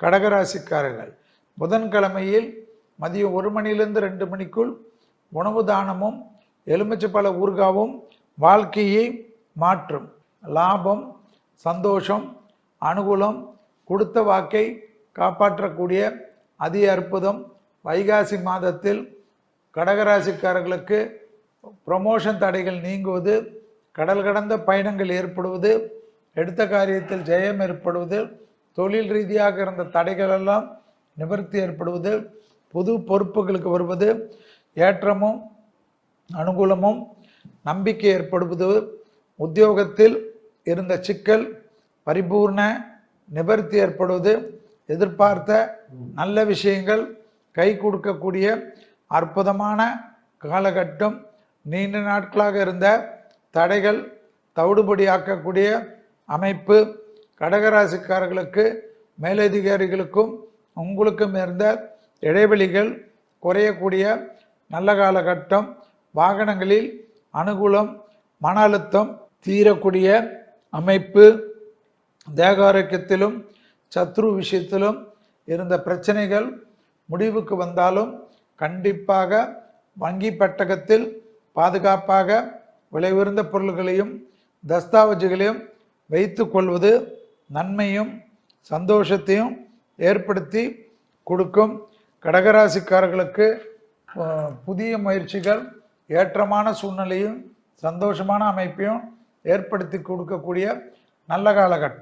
கடகராசிக்காரர்கள். புதன்கிழமையில் மதியம் ஒரு மணிலிருந்து ரெண்டு மணிக்குள் உணவு தானமும் எலுமிச்சப்பழ ஊர்காவும் வாழ்க்கையை மாற்றும். லாபம் சந்தோஷம் அனுகூலம் கொடுத்த வாக்கை காப்பாற்றக்கூடிய அதி அற்புதம். வைகாசி மாதத்தில் கடகராசிக்காரர்களுக்கு ப்ரமோஷன் தடைகள் நீங்குவது கடல் கடந்த பயணங்கள் ஏற்படுவது எடுத்த காரியத்தில் ஜெயம் ஏற்படுவது தொழில் ரீதியாக இருந்த தடைகள் எல்லாம் நிவர்த்தி ஏற்படுவது புது பொறுப்புகளுக்கு வருவது ஏற்றமும் அனுகூலமும் நம்பிக்கை ஏற்படுவது உத்தியோகத்தில் இருந்த சிக்கல் பரிபூர்ண நிவர்த்தி ஏற்படுவது எதிர்பார்த்த நல்ல விஷயங்கள் கை கொடுக்கக்கூடிய அற்புதமான காலகட்டம் நீண்ட நாட்களாக இருந்த தடைகள் தவிடுபடியாக்கக்கூடிய அமைப்பு கடகராசிக்காரர்களுக்கு மேலதிகாரிகளுக்கும் உங்களுக்கும் இருந்த இடைவெளிகள் குறையக்கூடிய நல்ல காலகட்டம் வாகனங்களில் அனுகூலம் மன அழுத்தம் தீரக்கூடிய அமைப்பு தேக ஆரோக்கியத்திலும் சத்ரு விஷயத்திலும் இருந்த பிரச்சனைகள் முடிவுக்கு வந்தாலும் கண்டிப்பாக வங்கி பெட்டகத்தில் பாதுகாப்பாக விலை உயர்ந்த பொருள்களையும் தஸ்தாவேஜுகளையும் வைத்து கொள்வது நன்மையும் சந்தோஷத்தையும் ஏற்படுத்தி கொடுக்கும் கடகராசிக்காரர்களுக்கு புதிய முயற்சிகள் ஏற்றமான சூழ்நிலையும் சந்தோஷமான அமைப்பையும் ஏற்படுத்தி கொடுக்கக்கூடிய நல்ல காலகட்டம்.